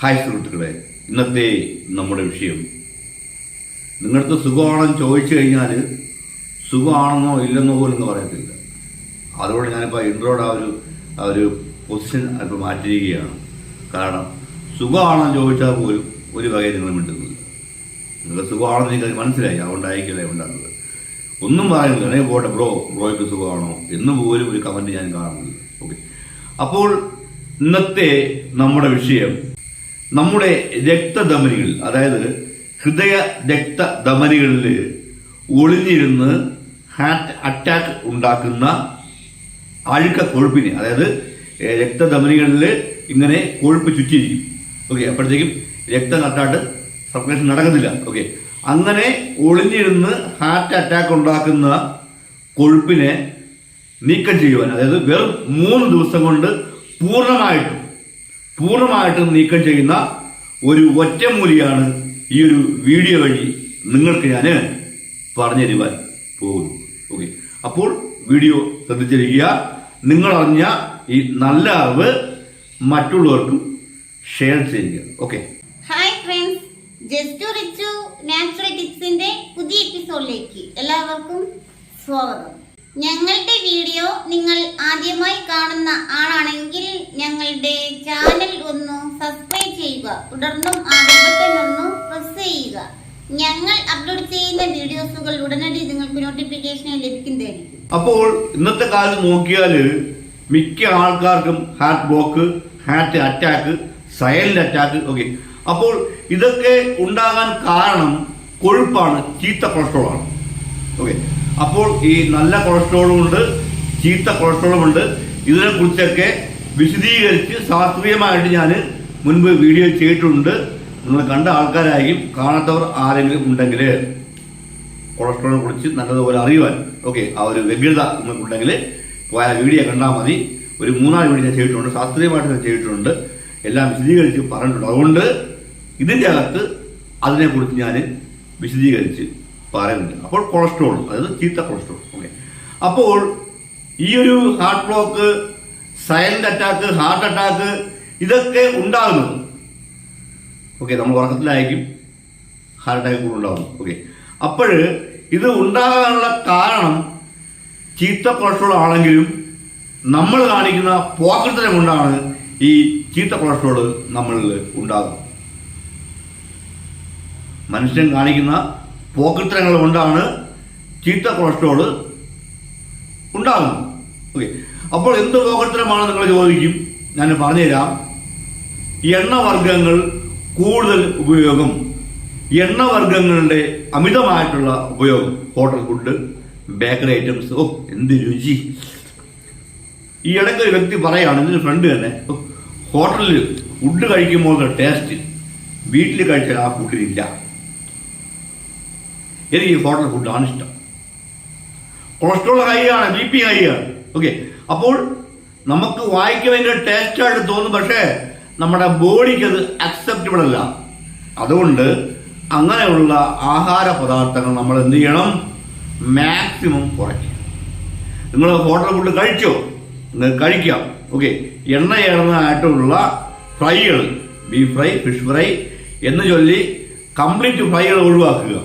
Hi സുഹൃത്തുക്കളെ ഇന്നത്തെ നമ്മുടെ വിഷയം. നിങ്ങളുടെ സുഖമാണെന്ന് ചോദിച്ചു കഴിഞ്ഞാൽ സുഖമാണെന്നോ ഇല്ലെന്നോ പോലും പറയത്തില്ല. അതുകൊണ്ട് ഞാനിപ്പോൾ ഇൻട്രോയുടെ ആ ഒരു ആ ഒരു പൊസിഷൻ അല്പം മാറ്റിയിരിക്കുകയാണ്. കാരണം സുഖമാണെന്ന് ചോദിച്ചാൽ പോലും ഒരു വകയിൽ നിങ്ങൾ മിണ്ടുന്നില്ല. നിങ്ങൾക്ക് സുഖമാണെന്ന് എനിക്ക് മനസ്സിലായി അതുകൊണ്ടായിരിക്കില്ല ഉണ്ടാകുന്നത്. ഒന്നും പറയുന്നില്ല അല്ലെങ്കിൽ പോട്ടെ ബ്രോ ബ്രോയ്ക്ക് സുഖമാണോ? എന്ന് പോലും ഒരു കമന്റ് ഞാൻ കാണുന്നില്ല. ഓക്കെ അപ്പോൾ ഇന്നത്തെ നമ്മുടെ വിഷയം നമ്മുടെ രക്തധമനികൾ അതായത് ഹൃദയ രക്തധമനികളിൽ ഒളിഞ്ഞിരുന്ന് ഹാർട്ട് അറ്റാക്ക് ഉണ്ടാക്കുന്ന അഴുക്ക കൊഴുപ്പിനെ അതായത് രക്തധമനികളിൽ ഇങ്ങനെ കൊഴുപ്പ് ചുറ്റിയിരിക്കും. ഓക്കെ അപ്പോഴത്തേക്കും രക്തം കട്ടാട്ട് സർക്കുലേഷൻ നടക്കുന്നില്ല ഓക്കെ അങ്ങനെ ഒളിഞ്ഞിരുന്ന് ഹാർട്ട് അറ്റാക്ക് ഉണ്ടാക്കുന്ന കൊഴുപ്പിനെ നീക്കം ചെയ്യുവാൻ അതായത് വെറും മൂന്ന് ദിവസം കൊണ്ട് പൂർണമായിട്ടും പൂർണമായിട്ടും നീക്കം ചെയ്യുന്ന ഒരു ഒറ്റമൂലിയാണ് ഈ ഒരു വീഡിയോ വഴി നിങ്ങൾക്ക് ഞാൻ പറഞ്ഞു തരുവാൻ പോകുന്നു. ഓക്കെ അപ്പോൾ വീഡിയോ ശ്രദ്ധിച്ചിരിക്കുക. നിങ്ങൾ അറിഞ്ഞ ഈ നല്ല അറിവ് മറ്റുള്ളവർക്കും ഷെയർ ചെയ്യുക. Okay hi friends just Richu natural ടിപ്സിന്റെ പുതിയ എപ്പിസോഡിലേക്ക് എല്ലാവർക്കും സ്വാഗതം. ഞങ്ങളുടെ വീഡിയോ നിങ്ങൾ ആദ്യമായി കാണുന്ന ആളാണെങ്കിൽ ഞങ്ങളുടെ ചാനൽ ഒന്ന് സബ്സ്ക്രൈബ് ചെയ്യുക. തുടർന്നും ആ ബട്ടൺ ഒന്ന് പ്രസ് ചെയ്യുക. ഞങ്ങൾ അപ്ലോഡ് ചെയ്യുന്ന വീഡിയോസുകൾ ഉടനടി നിങ്ങൾക്ക് നോട്ടിഫിക്കേഷൻ ലഭിക്കുന്നതായിരിക്കും. അപ്പോൾ ഇന്നത്തെ കാലത്ത് നോക്കിയാൽ മിക്ക ആൾക്കാർക്കും heart block heart attack silent attack okay അപ്പോൾ ഇതൊക്കെ ഉണ്ടാകാൻ കാരണം കൊഴുപ്പാണ് ചീത്ത കൊളസ്ട്രോൾ ആണ്. ഓക്കെ അപ്പോൾ ഈ നല്ല കൊളസ്ട്രോളും ഉണ്ട് ചീത്ത കൊളസ്ട്രോളും ഉണ്ട്. ഇതിനെ കുറിച്ചൊക്കെ വിശദീകരിച്ച് ശാസ്ത്രീയമായിട്ട് ഞാൻ മുൻപ് വീഡിയോ ചെയ്തിട്ടുണ്ട്. നിങ്ങൾ കണ്ട ആൾക്കാരായും കാണാത്തവർ ആരെങ്കിലും ഉണ്ടെങ്കിൽ കൊളസ്ട്രോളിനെ കുറിച്ച് നല്ലതുപോലെ അറിയുവാൻ. ഓക്കെ ആ ഒരു വ്യഗ്രത നിങ്ങൾക്കുണ്ടെങ്കിൽ പോയ വീഡിയോ കണ്ടാൽ മതി. ഒരു മൂന്നാൽ വീഡിയോ ഞാൻ ചെയ്തിട്ടുണ്ട്. ശാസ്ത്രീയമായിട്ട് ഞാൻ ചെയ്തിട്ടുണ്ട്. എല്ലാം വിശദീകരിച്ച് പറഞ്ഞിട്ടുണ്ട്. അതുകൊണ്ട് ഇതിന്റെ അകത്ത് അതിനെക്കുറിച്ച് ഞാൻ വിശദീകരിച്ച് പറയുന്നുണ്ട്. അപ്പോൾ കൊളസ്ട്രോൾ അതായത് ചീത്ത കൊളസ്ട്രോൾ ഓക്കെ അപ്പോൾ ഈ ഒരു heart block silent attack heart attack ഇതൊക്കെ ഉണ്ടാകുന്നത് ഓക്കെ നമ്മൾ ഉറക്കത്തിലായിരിക്കും ഹാർട്ട് അറ്റാക്ക് കൂടെ ഉണ്ടാകും ഓക്കെ. അപ്പോൾ ഇത് ഉണ്ടാകാനുള്ള കാരണം ചീത്ത കൊളസ്ട്രോൾ ആണെങ്കിലും നമ്മൾ കാണിക്കുന്ന പോക്കറ്റിനെ കൊണ്ടാണ് ഈ ചീത്ത കൊളസ്ട്രോൾ നമ്മളിൽ ഉണ്ടാകും മനുഷ്യൻ കാണിക്കുന്ന പോക്കറ്റിനങ്ങൾ കൊണ്ടാണ് ചീത്ത കൊളസ്ട്രോൾ ഉണ്ടാകുന്നത്. ഓക്കെ. അപ്പോൾ എന്ത് ലോകത്തരമാണ് നിങ്ങൾ ചോദിക്കും? ഞാൻ പറഞ്ഞുതരാം. എണ്ണവർഗങ്ങൾ കൂടുതൽ ഉപയോഗം. എണ്ണവർഗങ്ങളുടെ അമിതമായിട്ടുള്ള ഉപയോഗം. Hotel food bakery items. ഓ എന്ത് രുചി. ഈ ഇടയ്ക്ക് ഒരു വ്യക്തി പറയുകയാണ് എന്റെ ഫ്രണ്ട് തന്നെ. ഹോട്ടലിൽ ഫുഡ് കഴിക്കുമ്പോൾ ടേസ്റ്റ് വീട്ടിൽ കഴിച്ചാൽ ആ ഫുഡിലില്ല. എനിക്ക് ഹോട്ടൽ ഫുഡാണ് ഇഷ്ടം. കൊളസ്ട്രോൾ ഹൈ ആണ് ബി പി ഹൈ ആണ്. ഓക്കെ അപ്പോൾ നമുക്ക് വായിക്ക് ഭയങ്കര ടേസ്റ്റായിട്ട് തോന്നും പക്ഷേ നമ്മുടെ ബോഡിക്ക് അത് അക്സെപ്റ്റബിൾ അല്ല. അതുകൊണ്ട് അങ്ങനെയുള്ള ആഹാര പദാർത്ഥങ്ങൾ നമ്മൾ എന്ത് ചെയ്യണം? മാക്സിമം കുറയ്ക്കുക നിങ്ങൾ ഹോട്ടൽ ഫുഡ് കഴിച്ചോ? കഴിക്കാം. ഓക്കെ എണ്ണ ചേർന്നതായിട്ടുള്ള ഫ്രൈകൾ ബീഫ് ഫ്രൈ ഫിഷ് ഫ്രൈ എന്ന് ചൊല്ലി കംപ്ലീറ്റ് ഫ്രൈകൾ ഒഴിവാക്കുക.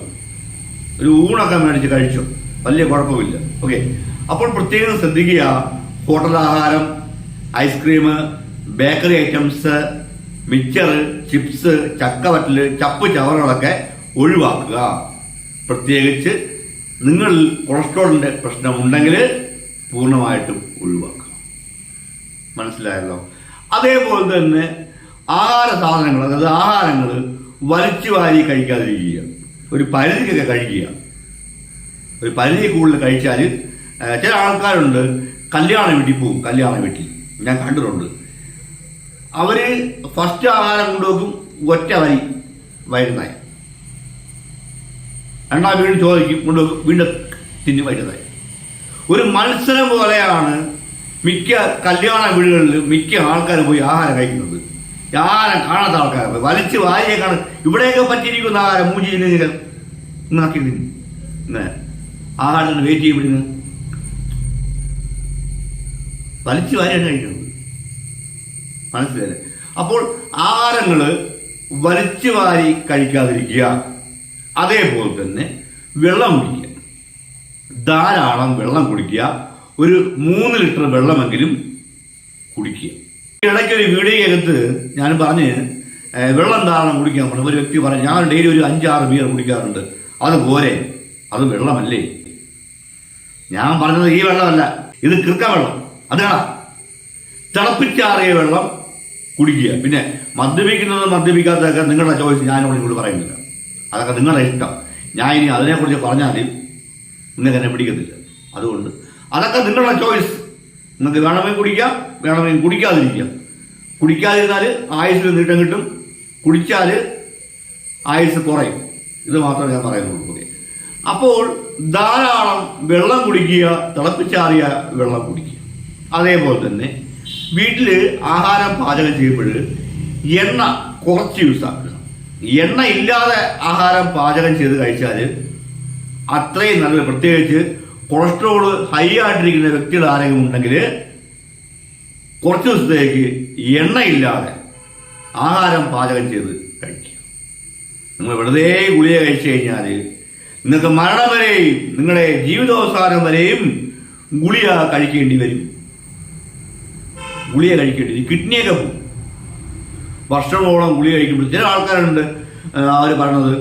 ഒരു ഊണൊക്കെ മേടിച്ച് കഴിച്ചു? വലിയ കുഴപ്പമില്ല. ഓക്കെ അപ്പോൾ പ്രത്യേകം ശ്രദ്ധിക്കുക ഹോട്ടൽ ആഹാരം ice cream bakery items mixer chips ചക്കവറ്റൽ ചപ്പ് ചവറുകളൊക്കെ ഒഴിവാക്കുക. പ്രത്യേകിച്ച് നിങ്ങൾ കൊളസ്ട്രോളിന്റെ പ്രശ്നമുണ്ടെങ്കിൽ പൂർണമായിട്ടും ഒഴിവാക്കുക. മനസ്സിലായല്ലോ? അതേപോലെ തന്നെ ആഹാര സാധനങ്ങൾ അതായത് ആഹാരങ്ങൾ വലിച്ചു വാരി കഴിക്കാതിരിക്കുക. ഒരു പരിധിക്കൊക്കെ കഴിക്കുക. ഒരു പരിധി കൂടുതൽ കഴിച്ചാൽ ചില ആൾക്കാരുണ്ട് കല്യാണ വീട്ടിൽ പോകും കല്യാണ വീട്ടിൽ. ഞാൻ കണ്ടിട്ടുണ്ട്. അവർ ഫസ്റ്റ് ആഹാരം കൊണ്ടുവെക്കും ഒറ്റ വരി വൈകുന്നേരം. രണ്ടാം വീണ്ടും ചോദിക്കും കൊണ്ടുവെക്കും വീണ്ടും തിന്നു വൈകുന്നേരം. ഒരു മത്സരം പോലെയാണ് മിക്ക കല്യാണ വീടുകളിൽ മിക്ക ആൾക്കാർ പോയി ആഹാരം കഴിക്കുന്നത്. ആഹാരം കാണാത്ത ആൾക്കാർ വലിച്ച് വാരിയേക്കാണ്. കാണും ഇവിടെയൊക്കെ പറ്റിയിരിക്കുന്ന ആഹാരം മൂഞ്ചി നാക്കി തിന്നു ആഹാരത്തിന് വെയിറ്റ് ചെയ്യപ്പെടുന്നു വലിച്ചു വാരിയാണ് കഴിക്കുന്നത് മനസ്സിലല്ലേ അപ്പോൾ ആഹാരങ്ങൾ വലിച്ചു വാരി കഴിക്കാതിരിക്കുക. അതേപോലെ തന്നെ വെള്ളം കുടിക്കുക. ധാരാളം വെള്ളം കുടിക്കുക. ഒരു മൂന്ന് ലിറ്റർ വെള്ളമെങ്കിലും കുടിക്കുക. ഇടയ്ക്കൊരു വീഡിയോയ്ക്കകത്ത് ഞാൻ പറഞ്ഞ് വെള്ളം ധാരാളം കുടിക്കാൻ പറഞ്ഞു. ഒരു വ്യക്തി പറഞ്ഞു ഞാൻ ഡെയിലി ഒരു അഞ്ചാറ് ബിയർ കുടിക്കാറുണ്ട്. അത് പോരെ അത് വെള്ളമല്ലേ? ഞാൻ പറഞ്ഞത് ഈ വെള്ളമല്ല. ഇത് കൃക്ക വെള്ളം. അതാണ്? തിളപ്പിച്ചാറിയ വെള്ളം കുടിക്കുക. പിന്നെ മദ്യപിക്കുന്നത് മദ്യപിക്കാത്തതൊക്കെ നിങ്ങളുടെ ചോയ്സ് ഞാനോട് ഇവിടെ പറയുന്നില്ല. അതൊക്കെ നിങ്ങളുടെ ഇഷ്ടം. ഞാൻ ഇനി അതിനെക്കുറിച്ച് പറഞ്ഞാൽ നിങ്ങൾക്ക് എന്നെ പിടിക്കത്തില്ല. അതുകൊണ്ട് അതൊക്കെ നിങ്ങളുടെ ചോയ്സ്. നിങ്ങൾക്ക് വേണമെങ്കിൽ കുടിക്കാം വേണമെങ്കിൽ കുടിക്കാതിരിക്കാം. കുടിക്കാതിരുന്നാൽ ആയുസ് നീട്ടം കിട്ടും. കുടിച്ചാൽ ആയുസ് കുറയും. ഇത് മാത്രമേ ഞാൻ പറയുന്നുള്ളൂ. ഓക്കെ. അപ്പോൾ ധാരാളം വെള്ളം കുടിക്കുക തിളപ്പിച്ചാറിയ വെള്ളം കുടിക്കുക. അതേപോലെ തന്നെ വീട്ടിൽ ആഹാരം പാചകം ചെയ്യുമ്പോൾ എണ്ണ കുറച്ച് യൂസ് ആക്കുക എണ്ണ ഇല്ലാതെ ആഹാരം പാചകം ചെയ്ത് കഴിച്ചാൽ അത്രയും നല്ലത്. പ്രത്യേകിച്ച് കൊളസ്ട്രോൾ ഹൈ ആയിട്ടിരിക്കുന്ന വ്യക്തികൾ ആരെങ്കിലും ഉണ്ടെങ്കിൽ കുറച്ച് ദിവസത്തേക്ക് എണ്ണയില്ലാതെ ആഹാരം പാചകം ചെയ്ത് കഴിക്കുക. നമ്മൾ വെറുതെ ഗുളിക കഴിച്ചു കഴിഞ്ഞാൽ നിങ്ങൾക്ക് മരണം വരെയും നിങ്ങളുടെ ജീവിതാവസാനം വരെയും ഗുളിക കഴിക്കേണ്ടി വരും. ഗുളിക കഴിക്കേണ്ടി വരും. കിഡ്നിയൊക്കെ പോകും. വർഷങ്ങളോളം ഗുളിക കഴിക്കുമ്പോൾ ചില ആൾക്കാരുണ്ട് അവർ പറഞ്ഞത്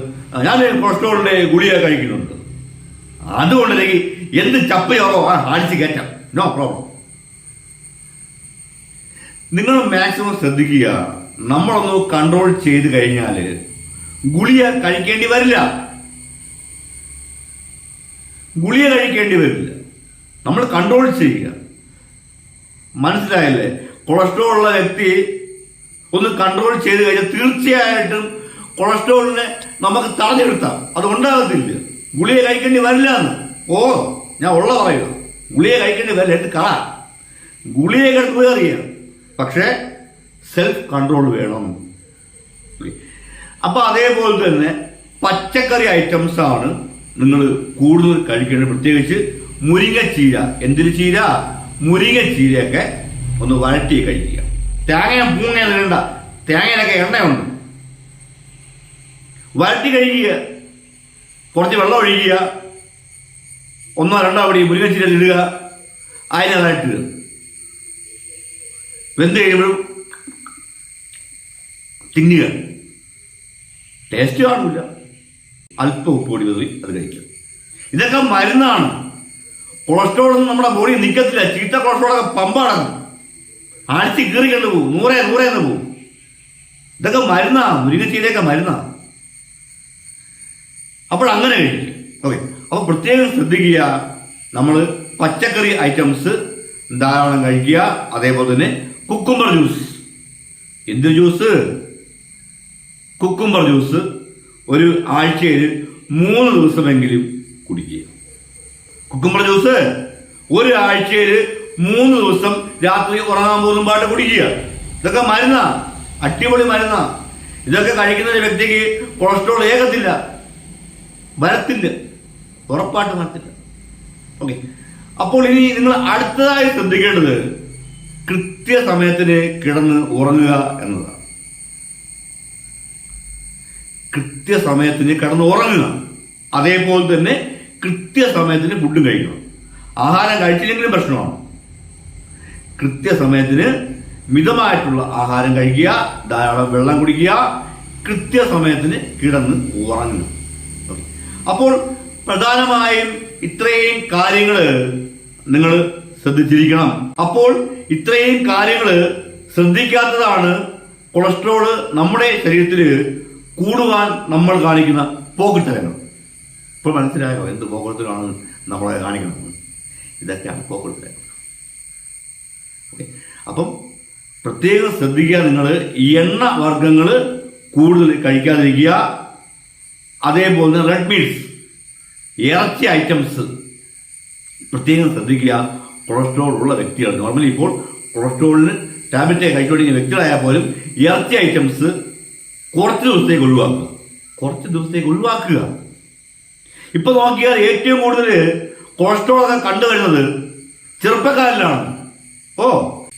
ഞാൻ കൊളസ്ട്രോളിന്റെ ഗുളിക കഴിക്കുന്നുണ്ട്. അതുകൊണ്ടെങ്കിൽ എന്ത് ചപ്പ് ചോറോ ആ അടിച്ച് കയറ്റാം. നോ പ്രോബ്ലം നിങ്ങൾ മാക്സിമം ശ്രദ്ധിക്കുക. നമ്മളൊന്ന് കൺട്രോൾ ചെയ്ത് കഴിഞ്ഞാൽ ഗുളിക കഴിക്കേണ്ടി വരില്ല. ഗുളിക കഴിക്കേണ്ടി വരില്ല. നമ്മൾ കൺട്രോൾ ചെയ്യുക. മനസ്സിലായല്ലേ? കൊളസ്ട്രോൾ ഉള്ള വ്യക്തി ഒന്ന് കൺട്രോൾ ചെയ്ത് കഴിഞ്ഞാൽ തീർച്ചയായിട്ടും കൊളസ്ട്രോളിനെ നമുക്ക് തടഞ്ഞെടുത്താം അത് ഉണ്ടാകത്തില്ല. ഗുളിക കഴിക്കേണ്ടി വരില്ല എന്ന്. ഓ ഞാൻ ഉള്ള പറയുക ഗുളിക കഴിക്കേണ്ടി വരില്ല. എന്ത് കള ഗുളിക കിടക്കുക അറിയാം. പക്ഷേ സെൽഫ് കൺട്രോൾ വേണം. അപ്പോൾ അതേപോലെ തന്നെ പച്ചക്കറി ഐറ്റംസാണ് നിങ്ങൾ കൂടുതൽ കഴിക്കണം പ്രത്യേകിച്ച് മുരിങ്ങച്ചീര. എന്തിന് ചീര? മുരിങ്ങച്ചീരയൊക്കെ ഒന്ന് വഴറ്റി കഴിക്കുക. തേങ്ങ പൂങ്ങയും വേണ്ട തേങ്ങയിലൊക്കെ എണ്ണയുണ്ട്. വഴറ്റി കഴിക്കുക. കുറച്ച് വെള്ളം ഒഴിക്കുക. ഒന്നോ രണ്ടോ അടി മുരിങ്ങച്ചീര ഇടുക. അതിനകത്തിടുക വെന്ത് കഴിയുമ്പോഴും തിന്നുക. ടേസ്റ്റ് കാണില്ല അല്പം ഉപ്പ് പൊടി വിതറി അത് കഴിക്കുക ഇതൊക്കെ മരുന്നാണ്. കൊളസ്ട്രോൾ ഒന്നും നമ്മുടെ ബോഡി നിൽക്കത്തില്ല ചീത്ത കൊളസ്ട്രോളൊക്കെ പമ്പാടാണ് ആഴ്ച കീറി കണ്ടു പോകും നൂറേ നൂറേ എന്ന് പോകും ഇതൊക്കെ മരുന്നാ മുരിങ്ങച്ചീരയൊക്കെ മരുന്നാ അപ്പോൾ അങ്ങനെ കഴിക്കുക ഓക്കെ അപ്പോൾ പ്രത്യേകം ശ്രദ്ധിക്കുക. നമ്മൾ പച്ചക്കറി ഐറ്റംസ് ധാരാളം കഴിക്കുക. അതേപോലെ തന്നെ കുക്കുംബർ ജ്യൂസ് എന്ത് ജ്യൂസ് കുക്കുംബർ ജ്യൂസ് ഒരു ആഴ്ചയിൽ മൂന്ന് ദിവസമെങ്കിലും കുടിക്കുക. Cucumber juice? ഒരു ആഴ്ചയിൽ മൂന്ന് ദിവസം രാത്രി ഉറങ്ങാൻ പോകുന്ന പാട്ട് കുടിക്കുക. ഇതൊക്കെ മരുന്നാ. അടിപൊളി മരുന്നാ. ഇതൊക്കെ കഴിക്കുന്ന വ്യക്തിക്ക് കൊളസ്ട്രോൾ ഏകത്തില്ല. വരത്തില്ല. ഉറപ്പായിട്ട് വരത്തില്ല. ഓക്കെ. അപ്പോൾ ഇനി നിങ്ങൾ അടുത്തതായി ശ്രദ്ധിക്കേണ്ടത് കൃത്യസമയത്തിന് കിടന്ന് ഉറങ്ങുക എന്നതാണ്. കൃത്യസമയത്തിന് കിടന്ന് ഉറങ്ങുക അതേപോലെ തന്നെ കൃത്യസമയത്തിന് ഫുഡും കഴിക്കണം. ആഹാരം കഴിച്ചില്ലെങ്കിലും പ്രശ്നമാണ്. കൃത്യസമയത്തിന് മിതമായിട്ടുള്ള ആഹാരം കഴിക്കുക ധാരാളം വെള്ളം കുടിക്കുക കൃത്യസമയത്തിന് കിടന്ന് ഉറങ്ങുക. അപ്പോൾ പ്രധാനമായും ഇത്രയും കാര്യങ്ങൾ നിങ്ങൾ ശ്രദ്ധിച്ചിരിക്കണം. അപ്പോൾ ഇത്രയും കാര്യങ്ങൾ ശ്രദ്ധിക്കാത്തതാണ് കൊളസ്ട്രോൾ നമ്മുടെ ശരീരത്തിൽ കൂടുവാൻ നമ്മൾ കാണിക്കുന്ന പോക്കിത്തരങ്ങൾ ഇപ്പോൾ മനസ്സിലായോ എന്ത് പോക്കത്തിലാണ് നമ്മളെ കാണിക്കുന്നത്? ഇതൊക്കെയാണ് പോക്കത്തിരങ്ങൾ ഓക്കെ. അപ്പം പ്രത്യേകം ശ്രദ്ധിക്കുക നിങ്ങൾ എണ്ണ വർഗങ്ങൾ കൂടുതൽ കഴിക്കാതിരിക്കുക. അതേപോലെ റെഡ് മീൽസ് ഇറച്ചി ഐറ്റംസ് പ്രത്യേകം ശ്രദ്ധിക്കുക. കൊളസ്ട്രോൾ ഉള്ള വ്യക്തികൾ. നോർമലി ഇപ്പോൾ കൊളസ്ട്രോളിന് ടാബ്ലറ്റ് കഴിച്ചുകൊണ്ടിരിക്കുന്ന വ്യക്തികളായാൽ പോലും ഇറച്ചി ഐറ്റംസ് കുറച്ച് ദിവസത്തേക്ക് ഒഴിവാക്കുക. കുറച്ച് ദിവസത്തേക്ക് ഒഴിവാക്കുക. ഇപ്പൊ നോക്കിയാൽ ഏറ്റവും കൂടുതൽ കൊളസ്ട്രോൾ ഒക്കെ കണ്ടു വരുന്നത് ചെറുപ്പക്കാരിലാണ്. ഓ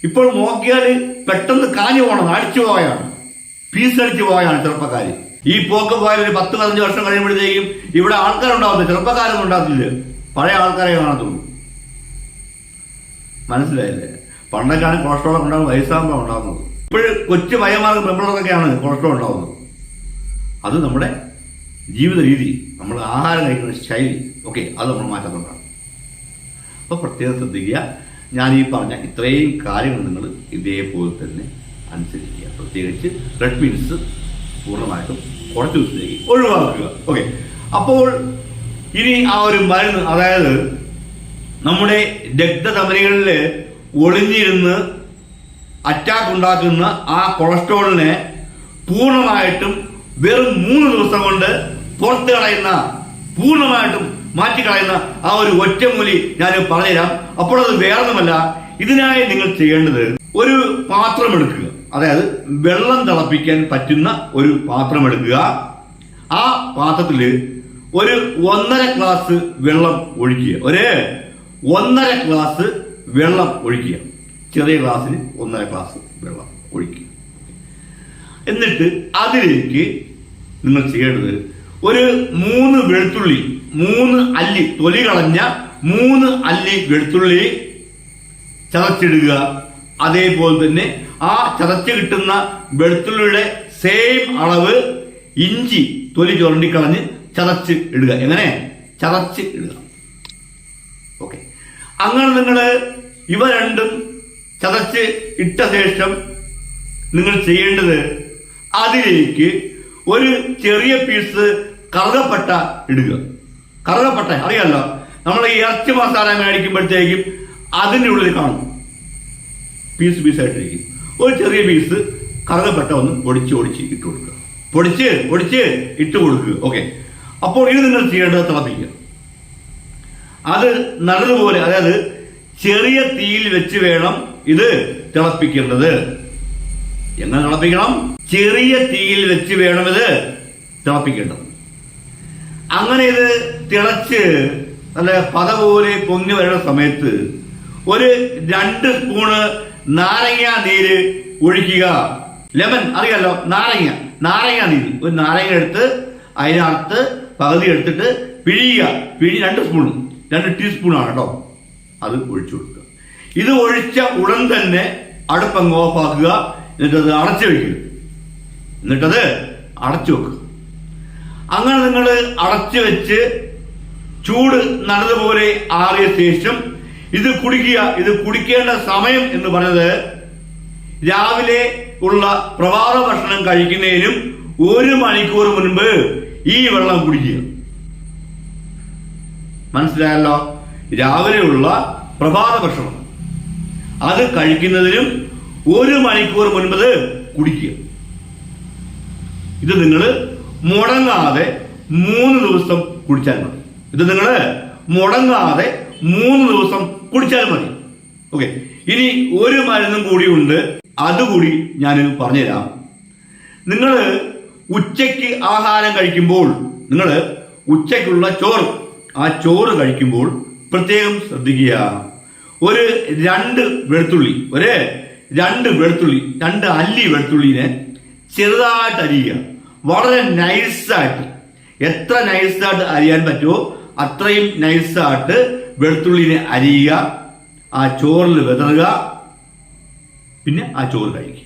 ഇപ്പോൾ നോക്കിയാൽ പെട്ടെന്ന് കാഞ്ഞു പോകണം അടിച്ചു പോയാണ് ഫീസ് അടിച്ചു പോയാണ് ചെറുപ്പക്കാർ ഈ പോക്ക് പോയാൽ ഒരു പത്ത് പതിനഞ്ച് വർഷം കഴിയുമ്പോഴത്തേക്കും ഇവിടെ ആൾക്കാരുണ്ടാവത്തില്ല ചെറുപ്പക്കാരൊന്നും ഉണ്ടാകത്തില്ല പഴയ ആൾക്കാരെ കാണത്തുള്ളൂ. മനസ്സിലായില്ലേ? പണ്ടൊക്കെയാണ് കൊളസ്ട്രോൾ ഉണ്ടാകുന്നത് വയസ്സാകുമ്പോൾ ഉണ്ടാകുന്നത്. ഇപ്പോഴ് കൊച്ചു പയ്യന്മാർക്ക് പെമ്പിളർക്കൊക്കെയാണ് കൊളസ്ട്രോൾ ഉണ്ടാകുന്നത് അത് നമ്മുടെ ജീവിത രീതി നമ്മൾ ആഹാരം കഴിക്കുന്ന ശൈലി ഓക്കെ അത് നമ്മൾ മാറ്റാത്തതുകൊണ്ടാണ് അപ്പോൾ പ്രത്യേകം ശ്രദ്ധിക്കുക. ഞാൻ ഈ പറഞ്ഞ ഇത്രയും കാര്യങ്ങൾ നിങ്ങൾ ഇതേപോലെ തന്നെ അനുസരിക്കുക. പ്രത്യേകിച്ച് റെഡ് മീൻസ് പൂർണമായിട്ടും കുറച്ച് ദിവസത്തേക്ക് ഒഴിവാക്കുക. ഓക്കെ അപ്പോൾ ഇനി ആ ഒരു മരുന്ന് അതായത് നമ്മുടെ രക്തധമനികളിൽ ഒളിഞ്ഞിരുന്ന് അറ്റാക്ക് ഉണ്ടാക്കുന്ന ആ കൊളസ്ട്രോളിനെ പൂർണമായിട്ടും വെറും മൂന്ന് ദിവസം കൊണ്ട് പുറത്ത് കളയുന്ന പൂർണമായിട്ടും മാറ്റിക്കളയുന്ന ആ ഒരു ഒറ്റമൂലി ഞാൻ പറഞ്ഞുതരാം. അപ്പോൾ അത് വേറൊന്നുമല്ല ഇതിനായി നിങ്ങൾ ചെയ്യേണ്ടത് ഒരു പാത്രം എടുക്കുക. അതായത് വെള്ളം തിളപ്പിക്കാൻ പറ്റുന്ന ഒരു പാത്രം എടുക്കുക. ആ പാത്രത്തിൽ ഒരു ഒന്നര ഗ്ലാസ് വെള്ളം ഒഴിക്കുക. ഒരു ഒന്നര ഗ്ലാസ് വെള്ളം ഒഴിക്കുക. ചെറിയ ഗ്ലാസ്സിന് ഒന്നര ഗ്ലാസ് വെള്ളം ഒഴിക്കുക എന്നിട്ട് അതിലേക്ക് നിങ്ങൾ ചെയ്യേണ്ടത് ഒരു മൂന്ന് വെളുത്തുള്ളി മൂന്ന് അല്ലി തൊലി കളഞ്ഞ മൂന്ന് അല്ലി വെളുത്തുള്ളി ചതച്ചിടുക. അതേപോലെ തന്നെ ആ ചതച്ച് കിട്ടുന്ന വെളുത്തുള്ളിയുടെ സെയിം അളവ് ഇഞ്ചി തൊലി ചുരണ്ടിക്കളഞ്ഞ് ചതച്ച് ഇടുക. എങ്ങനെ? ചതച്ച് ഇടുക. ഓക്കെ അങ്ങനെ നിങ്ങൾ ഇവ രണ്ടും ചതച്ച് ഇട്ട ശേഷം നിങ്ങൾ ചെയ്യേണ്ടത് അതിലേക്ക് ഒരു ചെറിയ പീസ് കറുകപ്പട്ട ഇടുക. കറുകപ്പട്ട അറിയാലോ? നമ്മൾ ഈ ഇറച്ചി മസാല മേടിക്കുമ്പോഴത്തേക്കും അതിന്റെ ഉള്ളിൽ കാണും. പീസ് പീസായിട്ടിരിക്കും ഒരു ചെറിയ പീസ് കറുകപ്പട്ട ഒന്ന് പൊടിച്ച് പൊടിച്ച് ഇട്ട് കൊടുക്കുക. പൊടിച്ച് പൊടിച്ച് ഇട്ട് കൊടുക്കുക. ഓക്കെ അപ്പോൾ ഇത് നിങ്ങൾ ചെയ്യേണ്ടത് തിളപ്പിക്കുക. അത് നല്ലതുപോലെ അതായത് ചെറിയ തീയിൽ വെച്ച് വേണം ഇത് തിളപ്പിക്കേണ്ടത് എങ്ങനെ തിളപ്പിക്കണം? ചെറിയ തീയിൽ വെച്ച് വേണം ഇത് തിളപ്പിക്കേണ്ടത്. അങ്ങനെ ഇത് തിളച്ച് നല്ല പത പോലെ പൊങ്ങി വരുന്ന സമയത്ത് ഒരു രണ്ട് സ്പൂണ് നാരങ്ങ നീര് ഒഴിക്കുക. ലെമൻ അറിയാലോ? നാരങ്ങ. നാരങ്ങ നീര്. ഒരു നാരങ്ങ എടുത്ത് അതിനകത്ത് പകുതി എടുത്തിട്ട് പിഴിയുക. പിഴി രണ്ട് സ്പൂണും രണ്ട് ടീസ്പൂണാണ് കേട്ടോ. അത് ഒഴിച്ചു കൊടുക്കുക. ഇത് ഒഴിച്ച ഉടൻ തന്നെ അടുപ്പങ്ങ് ഓഫാക്കുക. എന്നിട്ടത് അടച്ചു വയ്ക്കുക എന്നിട്ടത് അടച്ചു വെക്കുക അങ്ങനെ നിങ്ങൾ അടച്ചു വെച്ച് ചൂട് നല്ലതുപോലെ ആറിയ ശേഷം ഇത് കുടിക്കുക. ഇത് കുടിക്കേണ്ട സമയം എന്ന് പറഞ്ഞത് രാവിലെ ഉള്ള പ്രഭാത ഭക്ഷണം കഴിക്കുന്നതിനും ഒരു മണിക്കൂർ മുൻപ് ഈ വെള്ളം കുടിക്കുക. മനസ്സിലായല്ലോ? രാവിലെയുള്ള പ്രഭാത ഭക്ഷണം. അത് കഴിക്കുന്നതിനും ഒരു മണിക്കൂർ മുൻപ് കുടിക്കുക. ഇത് നിങ്ങൾ മുടങ്ങാതെ മൂന്ന് ദിവസം കുടിച്ചാൽ മതി. ഇത് നിങ്ങൾ മുടങ്ങാതെ മൂന്ന് ദിവസം കുടിച്ചാൽ മതി. ഓക്കെ. ഇനി ഒരു മരുന്നും കൂടിയുണ്ട് അതുകൂടി ഞാൻ പറഞ്ഞുതരാം. നിങ്ങൾ ഉച്ചയ്ക്ക് ആഹാരം കഴിക്കുമ്പോൾ നിങ്ങൾ ഉച്ചയ്ക്കുള്ള ചോറ് ആ ചോറ് കഴിക്കുമ്പോൾ പ്രത്യേകം ശ്രദ്ധിക്കുക. ഒരു രണ്ട് വെളുത്തുള്ളി ഒരു രണ്ട് വെളുത്തുള്ളി രണ്ട് അല്ലി വെളുത്തുള്ളിനെ ചെറുതായിട്ട് അരിയുക. വളരെ നൈസായിട്ട് എത്ര നൈസായിട്ട് അരിയാൻ പറ്റുമോ അത്രയും നൈസായിട്ട് വെളുത്തുള്ളിനെ അരിയുക ആ ചോറിൽ വിതറുക പിന്നെ ആ ചോറ് കഴിക്കുക.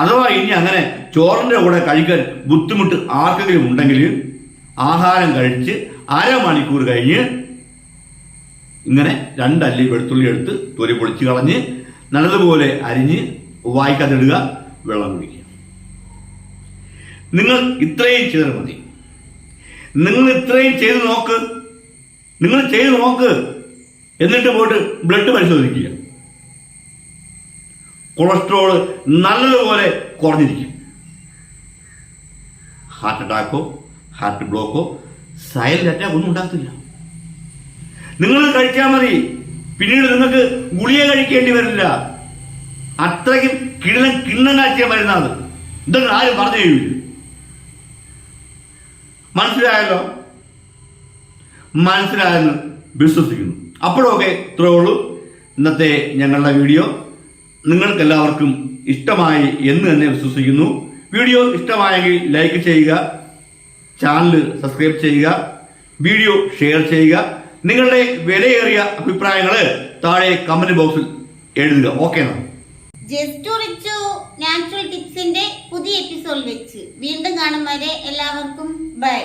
അഥവാ ഇനി അങ്ങനെ ചോറിന്റെ കൂടെ കഴിക്കാൻ ബുദ്ധിമുട്ട് ആർക്കെങ്കിലും ഉണ്ടെങ്കിൽ ആഹാരം കഴിച്ച് അരമണിക്കൂർ കഴിഞ്ഞ് ഇങ്ങനെ രണ്ടല്ലി വെളുത്തുള്ളി എടുത്ത് തൊലി പൊളിച്ച് കളഞ്ഞ് നല്ലതുപോലെ അരിഞ്ഞ് വായിക്കാതിടുക വെള്ളം കുടിക്കുക. നിങ്ങൾ ഇത്രയും ചെയ്താൽ മതി. നിങ്ങൾ ഇത്രയും ചെയ്ത് നോക്ക്. നിങ്ങൾ ചെയ്ത് നോക്ക്. എന്നിട്ട് പോയിട്ട് ബ്ലഡ് പരിശോധിക്കുക. കൊളസ്ട്രോൾ നല്ലതുപോലെ കുറഞ്ഞിരിക്കും. ഹാർട്ട് അറ്റാക്കോ ഹാർട്ട് ബ്ലോക്കോ സൈലന്റ് അറ്റാക്ക് ഒന്നും ഉണ്ടാകത്തില്ല. നിങ്ങൾ കഴിക്കാൻ മതി. പിന്നീട് നിങ്ങൾക്ക് ഗുളിക കഴിക്കേണ്ടി വരില്ല. അത്രയ്ക്കും കിണ്ണം കാച്ചിയ മരുന്നാണ് ഇതൊക്കെ ആരും പറഞ്ഞു കഴിയില്ല മനസ്സിലായല്ലോ? മനസ്സിലായെന്ന് വിശ്വസിക്കുന്നു. അപ്പോഴൊക്കെ ഇത്രയേ ഉള്ളൂ. ഇന്നത്തെ ഞങ്ങളുടെ വീഡിയോ. നിങ്ങൾക്കെല്ലാവർക്കും ഇഷ്ടമായി എന്ന് തന്നെ വിശ്വസിക്കുന്നു. വീഡിയോ ഇഷ്ടമായെങ്കിൽ ലൈക്ക് ചെയ്യുക ചാനൽ സബ്സ്ക്രൈബ് ചെയ്യുക വീഡിയോ ഷെയർ ചെയ്യുക. നിങ്ങളുടെ വിലയേറിയ അഭിപ്രായങ്ങൾ താഴെ കമന്റ് ബോക്സിൽ എഴുതുക. ഓക്കെ ജസ്റ്റ് നാച്ചുറൽ ടിപ്സിന്റെ പുതിയ എപ്പിസോഡ് വെച്ച്. വീണ്ടും കാണും വരെ എല്ലാവർക്കും. ബൈ